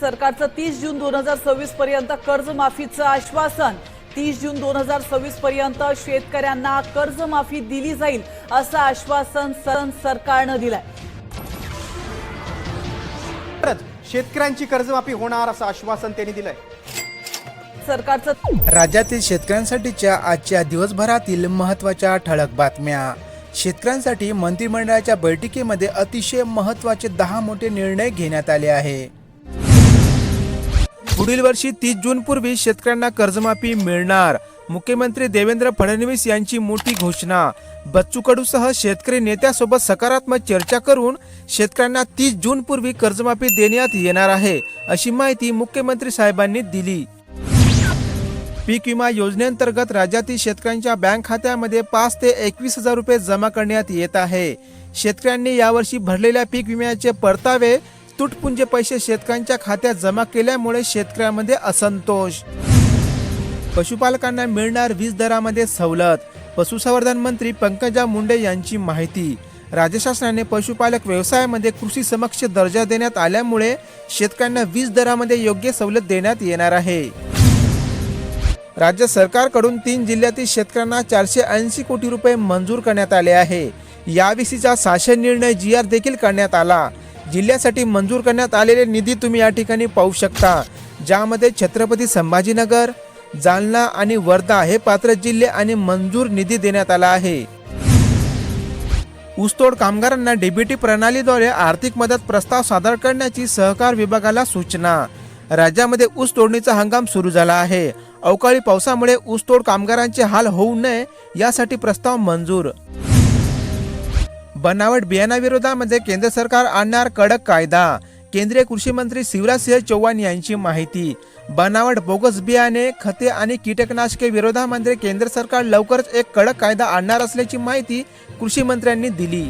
सरकारचं तीस जून दोन हजार सव्वीस पर्यंत कर्जमाफीचं आश्वासन. तीस जून दोन हजार सव्वीस पर्यंत शेतकऱ्यांना कर्जमाफी दिली जाईल असं आश्वासन सन सरकारनं दिलंय. परत शेतकऱ्यांची कर्जमाफी होणार असं आश्वासन त्यांनी दिलंय. सरकारचं राज्यातील शेतकऱ्यांसाठीच्या आजच्या दिवसभरातील महत्त्वाच्या ठळक बातम्या. शेतकऱ्यांसाठी मंत्रिमंडळाच्या बैठकीमध्ये अतिशय महत्त्वाचे दहा मोठे निर्णय घेण्यात आले आहे. पुढील वर्षी तीस जून पूर्वी शेतकऱ्यांना कर्जमाफी मिळणार. मुख्यमंत्री देवेंद्र फडणवीस यांची मोठी घोषणा. बच्चू कडूसह शेतकरी नेत्यासोबत सकारात्मक चर्चा करून शेतकऱ्यांना तीस जून पूर्वी कर्जमाफी देण्यात येणार आहे अशी माहिती मुख्यमंत्री साहेबांनी दिली. पीक विमा योजनेअंतर्गत राज्यातील शेतकऱ्यांच्या बँक खात्यामध्ये पाच ते एकवीस हजार रुपये जमा करण्यात येत आहे. शेतकऱ्यांनी यावर्षी भरलेल्या पीक विम्याचे परतावे तुटपुंजे पैसे शेतकऱ्यांच्या खात्यात जमा केल्यामुळे शेतकऱ्यांमध्ये असंतोष. पशुपालकांना मिळणार वीज दरामध्ये सवलत पशुसंवर्धन मंत्री पंकजा मुंडे यांची माहिती. राज्य शासनाने पशुपालक व्यवसायामध्ये कृषी समक्ष दर्जा देण्यात आल्यामुळे शेतकऱ्यांना वीज दरामध्ये योग्य सवलत देण्यात येणार आहे. राज्य सरकारकडून तीन जिल्ह्यातील शेतकऱ्यांना चारशे ऐंशी कोटी रुपये मंजूर करण्यात आले आहे. याविषयीचा शासन निर्णय जी आर देखील करण्यात आला. जिल्ह्यासाठी मंजूर करण्यात आलेले निधी तुम्ही या ठिकाणी पाहू शकता ज्यामध्ये छत्रपती संभाजीनगर जालना आणि वर्धा हे पात्र जिल्हे आणि मंजूर निधी देण्यात आला आहे. ऊसतोड कामगारांना डीबीटी प्रणालीद्वारे आर्थिक मदत प्रस्ताव सादर करण्याची सहकार विभागाला सूचना. राज्यामध्ये ऊस तोडणीचा हंगाम सुरू झाला आहे. अवकाळी पावसामुळे ऊसतोड कामगारांचे हाल होऊ नये यासाठी प्रस्ताव मंजूर. बनावट बियाणाविरोधामध्ये केंद्र सरकार आणणार कडक कायदा. केंद्रीय कृषी मंत्री शिवराजसिंह चौहान यांची माहिती. बनावट बोगस बियाणे खते आणि कीटकनाशके विरोधामध्ये केंद्र सरकार लवकरच एक कडक कायदा आणणार असल्याची माहिती कृषी मंत्र्यांनी दिली.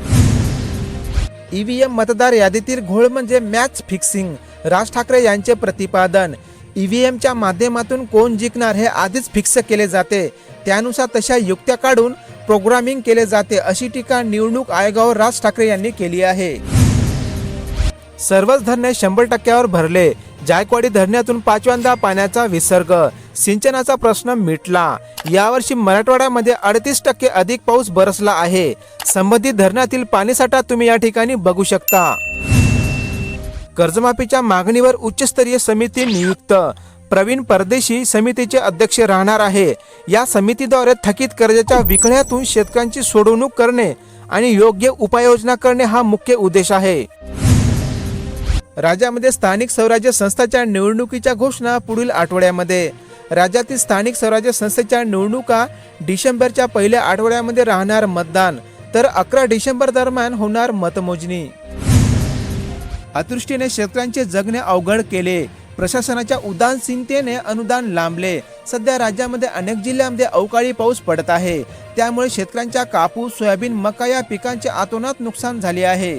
ईव्हीएम मतदार यादीतील घोळ म्हणजे मॅच फिक्सिंग राज ठाकरे यांचे प्रतिपादन. ईव्हीएमच्या माध्यमातून कोण जिंकणार हे आधीच फिक्स केले जाते. त्यानुसार तशा युक्त्या काढून प्रोग्रामिंग केले जाते अशी टीका निवडणूक आयोगावर राज ठाकरे यांनी केली आहे. सर्वच धरणे शंभर टक्क्यावर भरले. जायकवाडी धरणातून पाचव्यांदा पाण्याचा विसर्ग. सिंचनाचा प्रश्न मिटला. यावर्षी मराठवाड्यामध्ये अडतीस टक्के अधिक पाऊस बरसला आहे. संबंधित धरणातील पाणीसाठा तुम्ही या ठिकाणी बघू शकता. कर्जमाफीच्या मागणीवर उच्चस्तरीय समिती नियुक्त. प्रवीण परदेशी समितीचे अध्यक्ष राहणार आहे. या समितीद्वारे थकीत कर्जाच्या विकण्यातून शेतकऱ्यांची सोडवणूक करणे आणि योग्य उपाययोजना करणे हा मुख्य उद्देश आहे. राज्यामध्ये स्थानिक स्वराज्य संस्थाच्या निवडणुकीच्या घोषणा पुढील आठवड्यामध्ये. राज्यातील स्थानिक स्वराज्य संस्थेच्या निवडणुका डिसेंबरच्या पहिल्या आठवड्यामध्ये राहणार मतदान तर अकरा डिसेंबर दरम्यान होणार मतमोजणी. अतृष्टीने शेतकऱ्यांचे जगणे अवघड केले. प्रशासनाच्या उदासीनतेने अनुदान लांबले. सध्या राज्यामध्ये अनेक जिल्ह्यांमध्ये अवकाळी पाऊस पडत आहे. त्यामुळे शेतकऱ्यांच्या कापूस सोयाबीन मका या पिकांचे आतोनात नुकसान झाले आहे.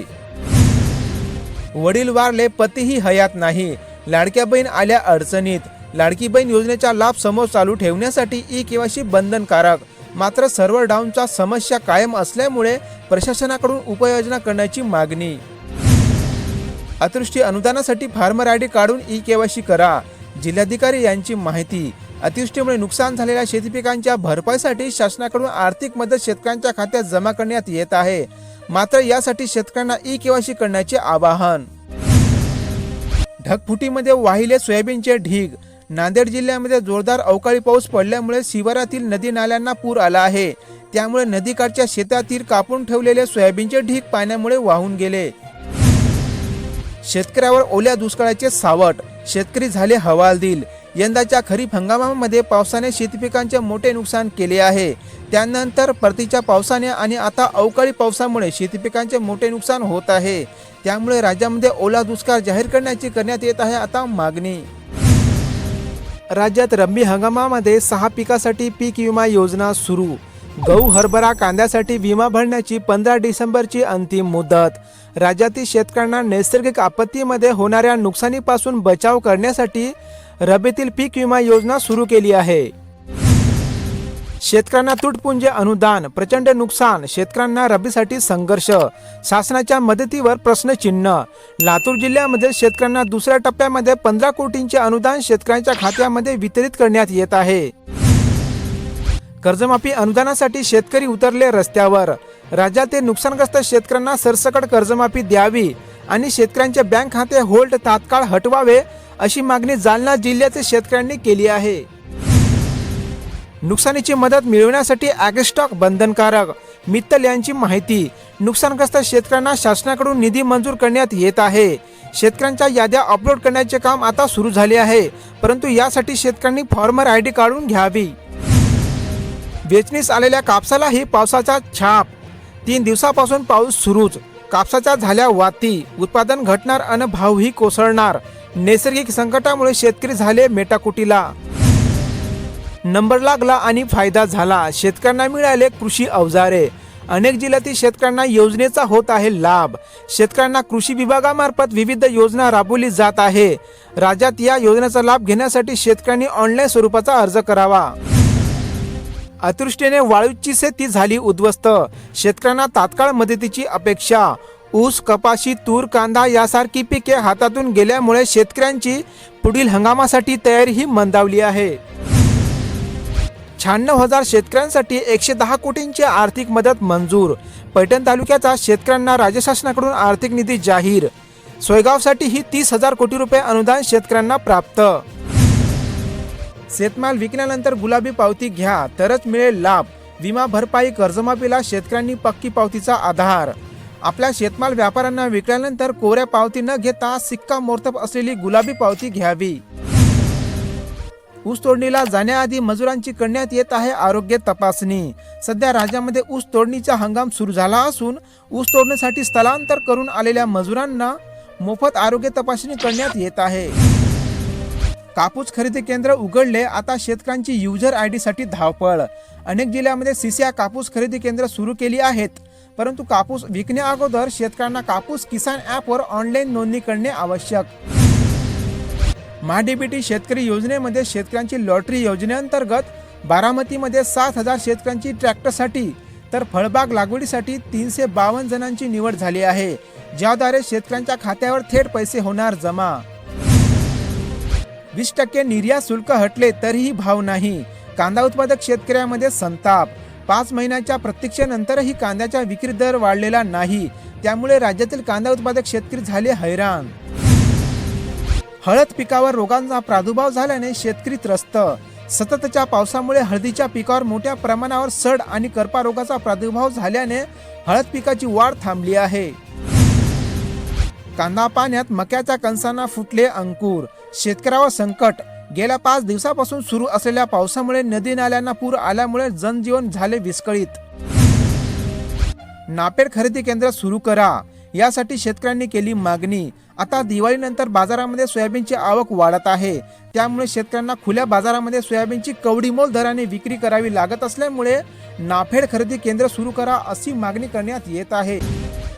वडील वारले पतीही हयात नाही. लाडक्या बहीण आल्या अडचणीत. लाडकी बहीण योजनेचा लाभ समोर चालू ठेवण्यासाठी ई केवायसी बंधनकारक. मात्र सर्व्हर डाऊनचा समस्या कायम असल्यामुळे प्रशासनाकडून उपाययोजना करण्याची मागणी अतिवृष्टी अनुदानासाठी फार्मर आय डी काढून ई केवायसी करा. जिल्हाधिकारी यांची माहिती. अतिवृष्टीमुळे नुकसान झालेल्या शेतीपिकांच्या भरपाईसाठी शासनाकडून आर्थिक मदत शेतकऱ्यांच्या खात्यात जमा करण्यात येत आहे. मात्र यासाठी शेतकऱ्यांना ई केवायसी करण्याचे आवाहन. ढगफुटीमध्ये वाहिले सोयाबीनचे ढीग. नांदेड जिल्ह्यामध्ये जोरदार अवकाळी पाऊस पडल्यामुळे शिवारातील नदी नाल्यांना पूर आला आहे. त्यामुळे नदीकाठच्या शेतातील कापून ठेवलेले सोयाबीनचे ढीग पाण्यामुळे वाहून गेले. शेतकऱ्यावर ओल्या दुष्काळाचे सावट शेतकरी झाले हवालदिल. यंदाच्या खरीप हंगामामध्ये पावसाने शेतीपिकांचे मोठे नुकसान केले आहे. त्यानंतर परतीच्या पावसाने आणि आता अवकाळी पावसामुळे शेतीपिकांचे मोठे नुकसान होत आहे. त्यामुळे राज्यामध्ये ओला दुष्काळ जाहीर करण्याची करण्यात येत आहे आता मागणी. राज्यात रब्बी हंगामामध्ये सहा पिकासाठी पीक विमा योजना सुरू. गहू हरभरा कांद्यासाठी विमा भरण्याची पंधरा डिसेंबरची अंतिम मुदत. राज्यातील शेतकऱ्यांना नैसर्गिक आपत्तीमध्ये होणाऱ्या नुकसानीपासून बचाव करण्यासाठी रबीतील पीक विमा योजना सुरू केली आहे. शेतकऱ्यांना तुटपुंजे अनुदान प्रचंड नुकसान शेतकऱ्यांना रबीसाठी संघर्ष शासनाच्या मदतीवर प्रश्नचिन्ह. लातूर जिल्ह्यामध्ये शेतकऱ्यांना दुसऱ्या टप्प्यामध्ये पंधरा कोटींचे अनुदान शेतकऱ्यांच्या खात्यामध्ये वितरित करण्यात येत आहे. कर्जमाफी अनुदानासाठी शेतकरी उतरले रस्त्यावर. राज्यातील नुकसानग्रस्त शेतकऱ्यांना सरसकट कर्जमाफी द्यावी आणि शेतकऱ्यांचे बँक खाते होल्ड तात्काळ हटवावे अशी मागणी जालना जिल्ह्याचे शेतकऱ्यांनी केली आहे. नुकसानीची मदत मिळवण्यासाठी ॲग्रिस्टॉक बंधनकारक. मित्तल यांची माहिती नुकसानग्रस्त शेतकऱ्यांना शासनाकडून निधी मंजूर करण्यात येत आहे. शेतकऱ्यांच्या याद्या अपलोड करण्याचे काम आता सुरू झाले आहे परंतु यासाठी शेतकऱ्यांनी फॉर्मर आय डी काढून घ्यावी. वेचणीस आलेल्या कापसालाही पावसाचा छाप. तीन दिवसापासून पाऊस सुरूच. कापसाच्या झाल्या वाती उत्पादन घटणार अन भावही कोसळणार. नैसर्गिक संकटामुळे शेतकरी झाले मेटाकुटीला. नंबर लागला आणि फायदा झाला. शेतकऱ्यांना मिळाले कृषी अवजारे. अनेक जिल्ह्यातील शेतकऱ्यांना योजनेचा होत आहे लाभ. शेतकऱ्यांना कृषी विभागामार्फत विविध योजना राबवली जात आहे. राज्यात या योजनेचा लाभ घेण्यासाठी शेतकऱ्यांनी ऑनलाईन स्वरूपाचा अर्ज करावा. अतिवृष्टीने वाळूची शेती झाली उद्ध्वस्त. शेतकऱ्यांना तात्काळ मदतीची अपेक्षा. ऊस कपाशी तूर कांदा यासारखी पिके हातातून गेल्यामुळे शेतकऱ्यांची पुढील हंगामासाठी तयारीही मंदावली आहे. शहाण्णव हजार शेतकऱ्यांसाठी एकशे दहा कोटींची आर्थिक मदत मंजूर. पैठण तालुक्याचा शेतकऱ्यांना राज्य शासनाकडून आर्थिक निधी जाहीर. सोयगावसाठीही तीस हजार कोटी रुपये अनुदान शेतकऱ्यांना प्राप्त. शेतमाल विकल्यानंतर गुलाबी पावती घ्या तरच मिळेल लाभ. विमा भरपाई कर्जमाफीला शेतकऱ्यांनी पक्की पावतीचा आधार. आपल्या शेतमाल व्यापाऱ्यांना विकल्यानंतर कोऱ्या पावती न घेता सिक्का मोर्तब असलेली गुलाबी पावती घ्यावी. ऊस तोडणीला जाण्याआधी मजुरांची करण्यात येत आहे आरोग्य तपासणी. सध्या राज्यामध्ये ऊस तोडणीचा हंगाम सुरू झाला असून ऊस तोडणीसाठी स्थलांतर करून आलेल्या मजुरांना मोफत आरोग्य तपासणी करण्यात येत आहे. कापूस खरेदी केंद्र उघडले आता शेतकऱ्यांची युजर आयसाठी धावपळ. अनेक जिल्ह्यामध्ये सिसिया कापूस खरेदी केंद्र सुरू केली आहेत. परंतु कापूस विकण्या अगोदर शेतकऱ्यांना कापूस किसान ॲपवर ऑनलाईन नोंदणी करणे आवश्यक. महाडीबीटी शेतकरी योजनेमध्ये शेतकऱ्यांची लॉटरी योजनेअंतर्गत बारामतीमध्ये सात हजार शेतकऱ्यांची ट्रॅक्टरसाठी तर फळबाग लागवडीसाठी तीनशे बावन्न जणांची निवड झाली आहे. ज्याद्वारे शेतकऱ्यांच्या खात्यावर थेट पैसे होणार जमा. वीस टक्के निर्यात शुल्क हटले तरीही भाव नाही. कांदा उत्पादक शेतकऱ्यामध्ये संताप. पाच महिन्याच्या प्रतीक्षेनंतरही कांद्याचा विक्री दर वाढलेला नाही. त्यामुळे राज्यातील कांदा उत्पादक शेतकरी झाले हैराण. हळद पिकावर रोगांचा प्रादुर्भाव झाल्याने शेतकरी त्रस्त. सततच्या पावसामुळे हळदीच्या पिकावर मोठ्या प्रमाणावर सड आणि करपा रोगाचा प्रादुर्भाव झाल्याने हळद पिकाची वाढ थांबली आहे. कांदा पाण्यात मक्याच्या कणसांना फुटले अंकुर. शेतकऱ्यावर संकट. गेल्या पाच दिवसापासून सुरू असलेल्या पावसामुळे नदी नाल्यांना पूर आल्यामुळे जनजीवन झाले विस्कळीत. नापेड खरेदी केंद्र सुरू करा. यासाठी शेतकऱ्यांनी केली मागणी. आता दिवाळीनंतर बाजारामध्ये सोयाबीनची आवक वाढत आहे. त्यामुळे शेतकऱ्यांना खुल्या बाजारामध्ये सोयाबीनची कवडीमोल दराने विक्री करावी लागत असल्यामुळे नाफेड खरेदी केंद्र सुरू करा अशी मागणी करण्यात येत आहे.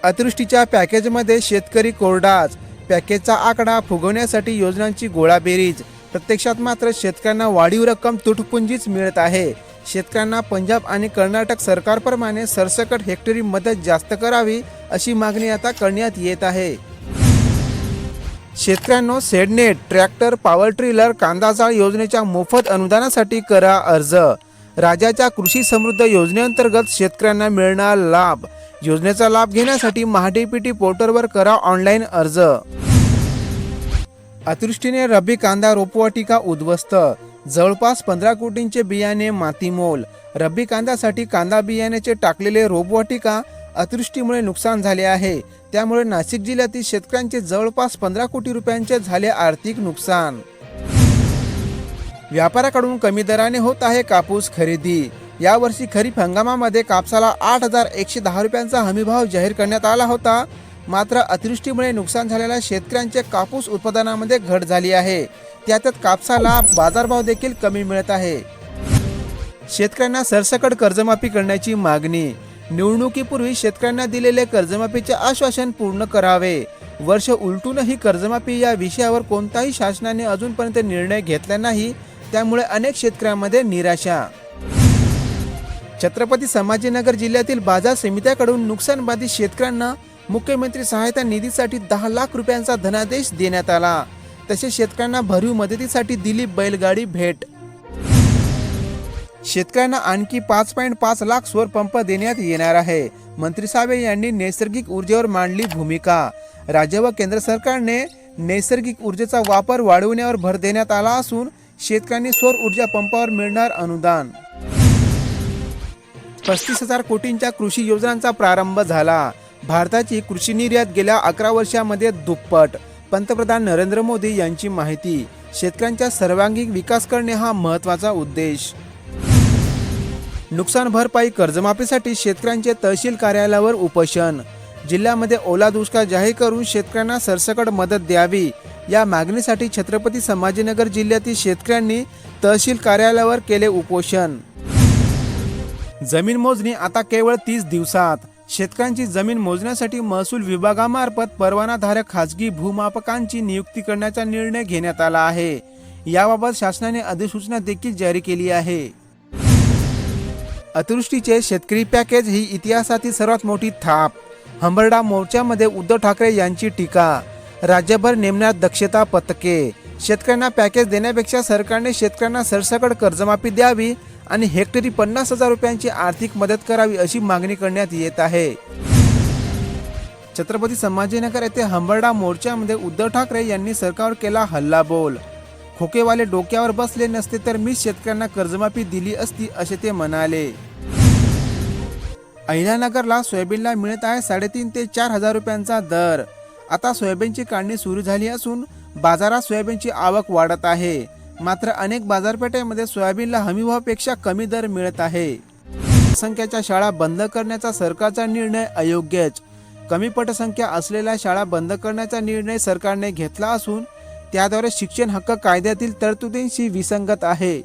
अतिवृष्टीच्या पॅकेजमध्ये शेतकरी कोरडाच. पॅकेजचा आकडा फुगवण्यासाठी योजनांची गोळाबेरीज प्रत्यक्षात मात्र शेतकऱ्यांना वाढीव रक्कम तुटपुंजीच मिळत आहे. शेतकऱ्यांना पंजाब आणि कर्नाटक सरकारप्रमाणे सरसकट हेक्टरी मदत जास्त करावी अशी मागणी आता करण्यात येत आहे. शेतकऱ्यांनो shade net tractor power tiller कांदा जाळ योजनेच्या मोफत अनुदानासाठी करा अर्ज. राज्याच्या कृषी समृद्ध योजनेअंतर्गत शेतकऱ्यांना मिळणार लाभ. योजनेचा लाभ घेण्यासाठी महाडीपीटी पोर्टलवर करा ऑनलाईन अर्ज. अतिवृष्टीने रब्बी कांदा रोपवाटिका उद्ध्वस्त. जवळपास पंधरा कोटींचे बियाणे मातीमोल. रब्बी कांद्यासाठी कांदा बियाण्याचे टाकलेले रोपवाटिका अतिवृष्टीमुळे नुकसान झाले आहे. त्यामुळे नाशिक जिल्ह्यातील शेतकऱ्यांचे जवळपास पंधरा कोटी रुपयांचे झाले आर्थिक नुकसान. व्यापाऱ्याकडून कमी दराने होत आहे कापूस खरेदी. यावर्षी खरीप हंगामामध्ये कापसाला आठ हजार एकशे दहा रुपयांचा हमीभाव जाहीर करण्यात आला होता. मात्र अतिवृष्टीमुळे नुकसान झालेल्या शेतकऱ्यांचे कापूस उत्पादनामध्ये घट झाली आहे. त्यातच कापसाला बाजारभाव देखील कमी मिळत आहे. शेतकऱ्यांना सरसकट कर्जमाफी करण्याची मागणी. निवडणुकीपूर्वी शेतकऱ्यांना दिलेले कर्जमाफीचे आश्वासन पूर्ण करावे. वर्ष उलटूनही कर्जमाफी या विषयावर कोणताही शासनाने अजूनपर्यंत निर्णय घेतला नाही. त्यामुळे अनेक शेतकऱ्यांमध्ये निराशा. छत्रपती संभाजीनगर जिल्ह्यातील बाजार समित्याकडून नुकसान बाधित शेतकऱ्यांना मुख्यमंत्री सहायता निधीसाठी दहा लाख रुपयांचा धनादेश देण्यात आला. तसेच शेतकऱ्यांना भरीव मदतीसाठी दिली बैलगाडी भेट. शेतकऱ्यांना आणखी पाच पॉईंट पाच लाख सौर पंप देण्यात येणार आहे. मंत्री सावे यांनी नैसर्गिक ऊर्जेवर मांडली भूमिका. राज्य व केंद्र सरकारने नैसर्गिक ऊर्जेचा वापर वाढवण्यावर भर देण्यात आला असून शेतकऱ्यांनी सौर ऊर्जा पंपावर मिळणार अनुदान. पस्तीस हजार कोटींच्या कृषी योजनांचा प्रारंभ झाला. भारताची कृषी निर्यात गेल्या अकरा वर्षामध्ये दुप्पट. पंतप्रधान नरेंद्र मोदी यांची माहिती. शेतकऱ्यांचा सर्वांगीण विकास करणे हा महत्त्वाचा उद्देश. नुकसान भरपाई कर्जमाफीसाठी शेतकऱ्यांचे तहसील कार्यालयावर उपोषण. जिल्ह्यामध्ये ओला दुष्काळ जाहीर करून शेतकऱ्यांना सरसकट मदत द्यावी. या मागणीसाठी छत्रपती संभाजीनगर जिल्ह्यातील शेतकऱ्यांनी तहसील कार्यालयावर केले उपोषण. जमीन मोजणी आता केवळ तीस दिवसात. शेतकऱ्यांची जमीन मोजण्यासाठी महसूल विभागामार्फत परवानाधारक खाजगी भूमापकांची नियुक्ती करण्याचा निर्णय घेण्यात आला आहे. याबाबत शासनाने अधिसूचना देखील जारी केली आहे. अतिवृष्टीचे शेतकरी पॅकेज ही इतिहासातील सर्वात मोठी थाप. हंबरडा मोर्चामध्ये उद्धव ठाकरे यांची टीका. राज्यभर नेमण्यात दक्षता पथके. शेतकऱ्यांना पॅकेज देण्यापेक्षा सरकारने शेतकऱ्यांना सरसकट कर्जमाफी द्यावी आणि हेक्टरी पन्नास हजार रुपयांची आर्थिक मदत करावी अशी मागणी करण्यात येत आहे. छत्रपती संभाजीनगर येथे हंबरडा मोर्चामध्ये उद्धव ठाकरे यांनी सरकारवर केला हल्लाबोल. खोकेवाले डोक्यावर बसले नसते तर मी शेतकऱ्यांना कर्जमाफी दिली असती असे ते म्हणाले. अहिल्यानगरला सोयाबीनला मिळत आहे साडेतीन ते चार हजार रुपयांचा दर. आता सोयाबीनची काढणी सुरू झाली असून बाजारात सोयाबीनची आवक वाढत आहे. मात्र अनेक बाजारपेठेमध्ये सोयाबीनला हमीभावापेक्षा कमी दर मिळत आहे. संख्याच्या शाळा बंद करण्याचा सरकारचा निर्णय अयोग्यच. कमी पटसंख्या असलेल्या शाळा बंद करण्याचा निर्णय सरकारने घेतला असून त्याद्वारे शिक्षण हक्क कायद्यातील तरतुदींशी विसंगत आहे.